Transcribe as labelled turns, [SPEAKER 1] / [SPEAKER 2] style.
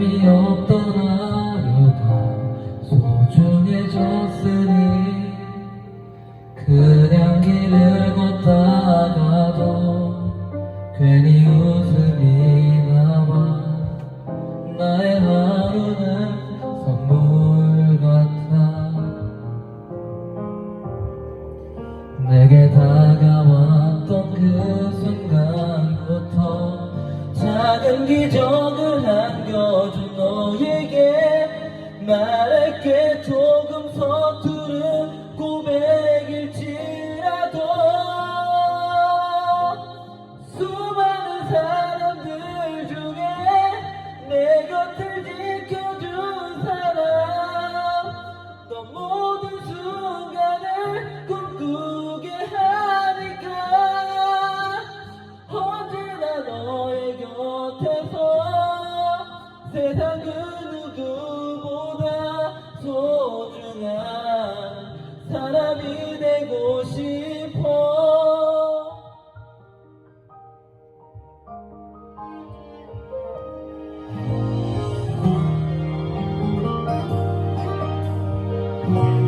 [SPEAKER 1] 의미 없던 하루가 소중해졌으니 그냥 길을 걷다가도 괜히 웃음이 나와 나의 하루는 선물 같아. 내게 다가왔던 그 순간부터 작은 기적을 Amen.